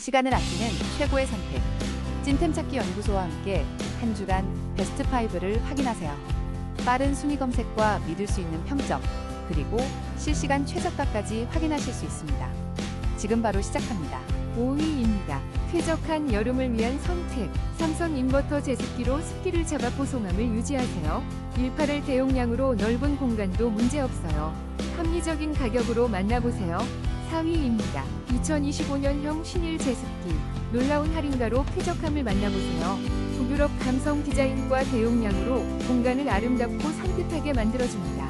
시간을 아끼는 최고의 선택. 찐템 찾기 연구소와 함께 한 주간 베스트 5를 확인하세요. 빠른 순위 검색과 믿을 수 있는 평점, 그리고 실시간 최저가까지 확인하실 수 있습니다. 지금 바로 시작합니다. 5위입니다. 쾌적한 여름을 위한 선택. 삼성 인버터 제습기로 습기를 잡아 보송함을 유지하세요. 1.8을 대용량으로 넓은 공간도 문제없어요. 합리적인 가격으로 만나보세요. 4위입니다. 2025년형 신일 제습기. 놀라운 할인가로 쾌적함을 만나보세요. 북유럽 감성 디자인과 대용량으로 공간을 아름답고 산뜻하게 만들어줍니다.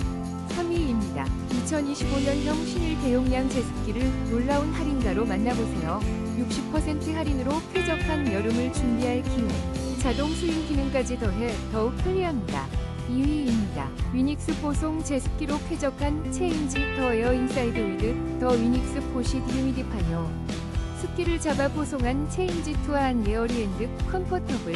3위입니다. 2025년형 신일 대용량 제습기를 놀라운 할인가로 만나보세요. 60% 할인으로 쾌적한 여름을 준비할 기회. 자동 수인 기능까지 더해 더욱 편리합니다. 2위입니다. 위닉스 보송 제습기로 쾌적한 체인지 더 에어 인사이드 위드 더 위닉스 포시 디미디파이어. 습기를 잡아 보송한 체인지 투어한 에어리앤드 컴포터블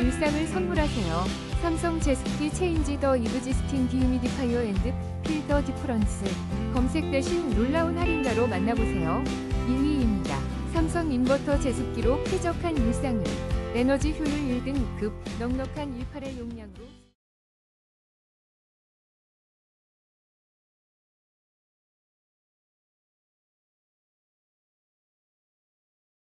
일상을 선물하세요. 삼성 제습기 체인지 더 이그지스틴 디유미디파이어 앤드 필더 디프런스 검색 대신 놀라운 할인가로 만나보세요. 1위입니다. 삼성 인버터 제습기로 쾌적한 일상을 에너지 효율 1등급 넉넉한 18의 용량으로